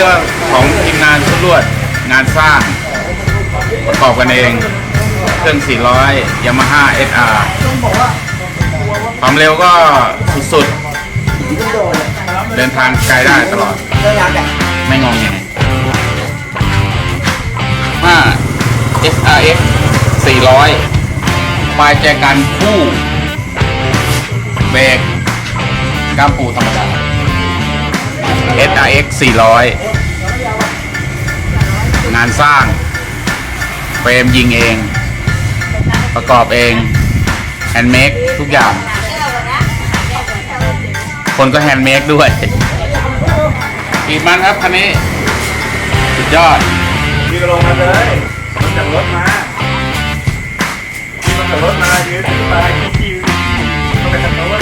นี้ก็ของทีมงานชุดลวด งานสร้าง ประกอบกันเอง เครื่อง 400 Yamaha SR ความเร็วก็สุดๆ เดินทางไกลได้ตลอด ไม่งองแง5 SRX 400ปลายแจกันคู่ เบรกก้ามปูธรรมดา SRX 400 งานสร้างเฟรมยิงเอง ประกอบเองแฮนด์เมดทุกอย่าง คนก็แฮนด์เมดด้วยขี่มันครับคันนี้ สุดยอดยืนลงมาเลยลงจากรถมายืนลงจากรถมายืนขึ้นมาขี่ๆต้องไปทาง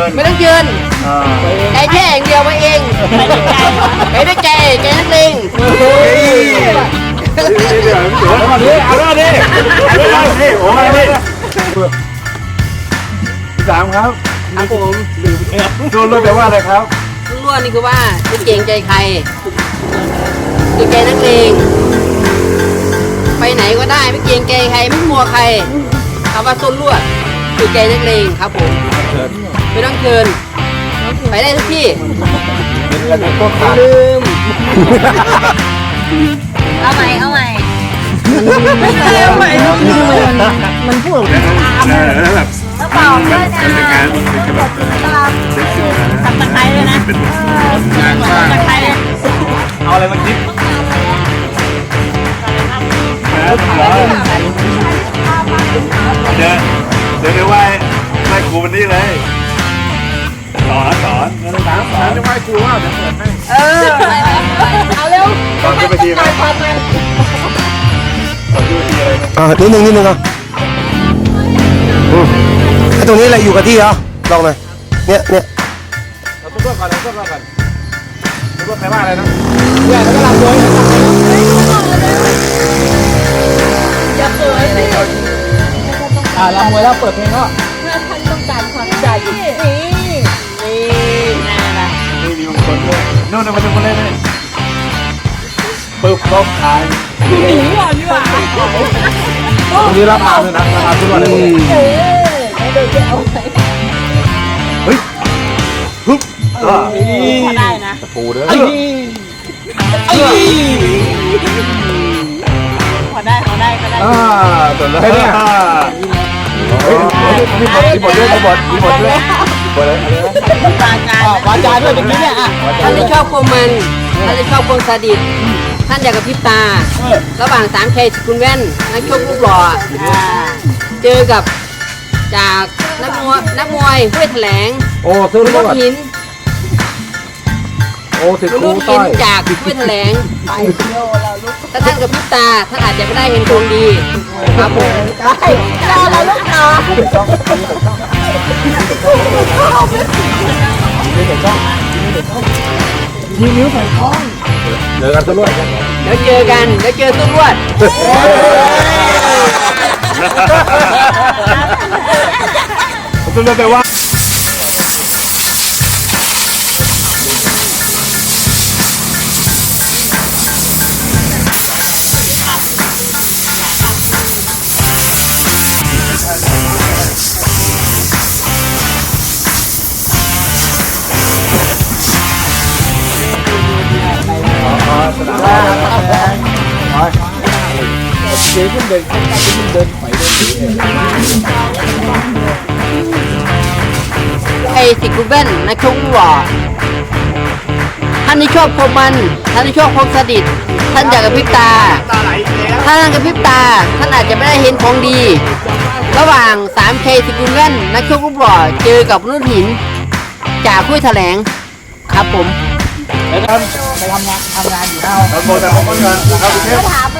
โน้นไม่ต้องยืนใจแค่อย่างเดียวมาเองไปด้วยใจใจนักเลงเดี๋ยวเดี๋ยวเอาดิเอาดิเอาดิโอ้ยนี่สามครับครับผมโดนรถแปลว่าอะไรครับลุงล้วนนี่คือว่าไม่เกรงใจใครเกรงใจนักเลงไปไหนก็ได้ไม่เกรงใจใครไม่กลัวใครคำว่าส้นลวด คือใจนักเลงครับผมไม่ต้องเชิญไปได้ทุกที่ต้นขาลืมเอาใหม่เอาใหม่มันพูดแล้วแบบกระเป๋าด้วยนะเป็นงานเป็นแบบตามสับตะไคร้เลยนะงานสร้างตะไคร้เลยเอาอะไรมาคิดเดี๋ยว เดี๋ยวเดี๋ยวไหว้ไหว้ครูวันนี้เลยสอนสอนสอนสอนจะไหว้ครูว่าเดี๋ยวเปิดให้เออเอาเร็วตอนขึ้นไปทีไหมตอนขึ้นไปทีอะไรอ่านิดนึงนิดนึงอะอืมไอ้ตรงนี้อะไรอยู่กับที่เหรอลองหน่อยเนี่ยเนี่ยเราต้องก่อนเราต้องก่อนต้องแปลว่าอะไรนะอ่าลำมวยแล้วเปิดเพลงก็นี่มีมงคลด้วยนู่นน่ะมันเป็นคนเล่นเลยปึ๊บลบขายตรงนี้รับมาเลยนะราคาทุกวันเลยเฮ้ยฮึบอ่าพอได้นะปูเด้อพอได้พอได้ก็ได้อ่าตัวเลยเนี่ย มีบทมีบทด้วยมีบทมีบทด้วยบทอะไรนะวาจาวาจาด้วยเมื่อกี้เนี่ยอะท่านที่ชอบความมันท่านที่ชอบความซาดิสท่านอยากกับพริบตา ระหว่างสามชัยสกุลแว่นนักชกรูปหล่อเจอกับจากนักมวยนักมวยห้วยแถลงโอ้ซื้อลูกหินโอ้สิครูลูกหินจากห้วยแถลงไปเที่ยวอะไร ถ้าท่านกับพริบตาท่านอาจจะไม่ได้เห็นดวงดีครับผมรอเราลูกต่องเจอกันซื้อรถเดี๋ยวเจอกันเดี๋ยวเจอตุ้ลวดคุณจะไปว่า ไอ้สิกุเบนนักชกหล่อท่านที่ชอบคมมัน ท่านที่ชอบความสดิตท่านอยากกระพริบตาถ้าท่านกระพริบตา ท่านอาจจะไม่ได้เห็นของดี ระหว่าง 3K สิกุเบนนักชกรูปหล่อเจอกับนุ่นหิน จากห้ยแถลง ครับผมแต่มงแต่มงคลก่อนนะครับพี่เทพ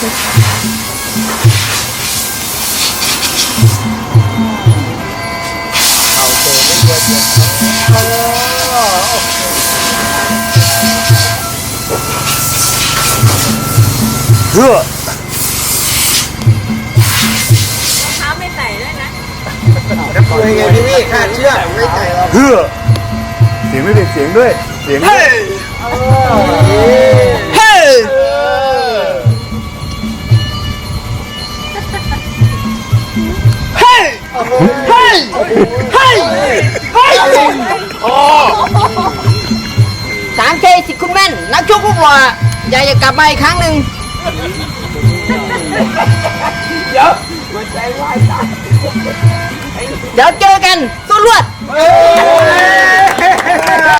เพื่อเท้าไม่ใส่ด้วยนะยังไงพี่พี่ขาดเชือกไม่ใส่หรอกเพื่อเสียงไม่เป็นเสียงด้วย เสียงด้วย เฮ้ยเฮ้ยเฮ้ยสามเคสิคุณแม่น นักชกลูกหล่ออยากจะกลับมาอีกครั้งหนึ่งเดี๋ยวเจอกันสู้รวดเอ้ย